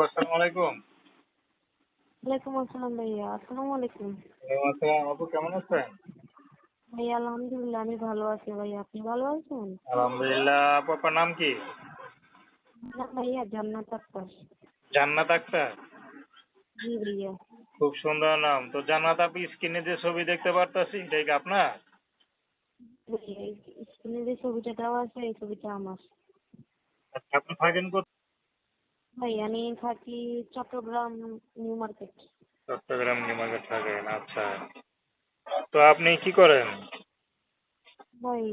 আপু আসসালামু আলাইকুম। ওয়ালাইকুম আসসালাম ভাইয়া আসসালামু আলাইকুম। আসসালাম আপু কেমন আছেন? ভাইয়া আলহামদুলিল্লাহ আমি ভালো আছি ভাইয়া আপনি ভালো আছেন? আলহামদুলিল্লাহ আপু আপনার নাম কি? ভাইয়া জান্নাত আক্তার। জান্নাত আক্তার? জি ভাইয়া। খুব সুন্দর নাম। তো জান্নাত আপনি স্ক্রিনে যে ছবি দেখতে পারতাছি এটাই কি আপনার? স্ক্রিনে যে ছবিটা দেওয়া আছে এই ছবিটা আমার। আচ্ছা, আপনি থাকেন ভাই আমি থাকি Chittagong new market. Chittagong new market থাকেন আচ্ছা। তো আপনি কি করেন? ভাই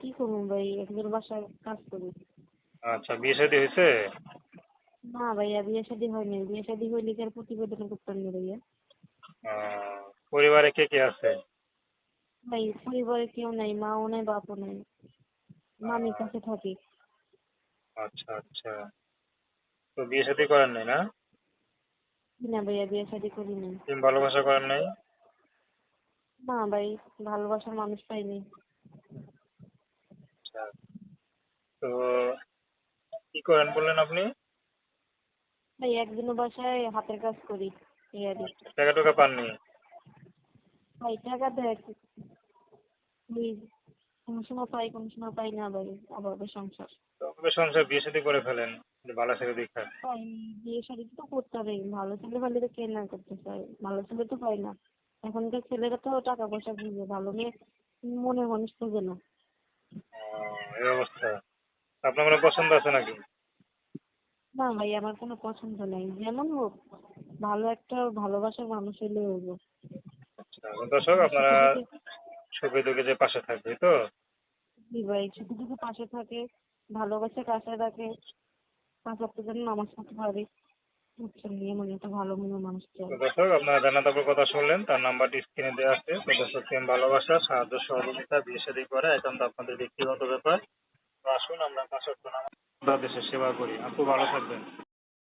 কি করব ভাই একজন বাসায় কাজ করি। আচ্ছা বিয়ে শাদী হয়েছে? না ভাইয়া বিয়ে শাদী হয়নি। বিয়ে শাদী হইলে কি আর প্রতিবেদন করতাম না ভাইয়া। পরিবারে কে কে আছে? ভাই পরিবারে কেউ নাই মাও নাই বাপও নাই। মামির কাছে থাকি। আচ্ছা আচ্ছা। তো বিয়ে শাদী করেন নাই না? না ভাইয়া বিয়ে শাদী করি নাই। প্রেম ভালোবাসা করেন নাই? না ভাই ভালোবাসার মানুষ পাইনি। আচ্ছা। তো কি করেন বললেন আপনি? ভাই একদিনও বাসায় হাতের কাজ করি এই আর। টাকা টুকা পাননি? ভাই টাকা দেয় ওই কোনো সময় পাই কোনো সময় পাই না ভাই অভাবে সংসার। তবে সংসার বিয়ে শাদী করে ফেলেন। ভালো ছেলে দেখা। ভাই বিয়ে শাড়ি তো করতে হবে। ভালো ছেলে ভালো তো কে না করতে চায়। ভালো ছেলে তো পাই না। এখনকার ছেলেরা তো টাকা পয়সা খুঁজে ভালো মেয়ে মনের মানুষ খুঁজে না। আহ, এই অবস্থা। আপনার কোনো পছন্দ আছে নাকি? না ভাই আমার কোনো পছন্দ নেই। যেমন হোক ভালো একটা ভালোবাসার মানুষ হলে হব আচ্ছা দর্শক আপনারা সুখে দুঃখে যে পাশে থাকবে তো? জি ভাই শুধু শুধু পাশে থাকে ভালোবাসে কাছে রাখে পাঁচ ওয়াক্ত যেন নামাজ পড়তে পারে নিয়ে মনে কথা শুনলেন, তার নাম্বারটি স্ক্রিনে দেওয়া আছে। ভালোবাসা, সাহায্য, সহযোগিতা, বিয়ে শাদী করা একান্ত আপনাদের ব্যক্তিগত ব্যাপার। আসুন, আমরা দেশের সেবা করি। আপু, ভালো থাকবেন।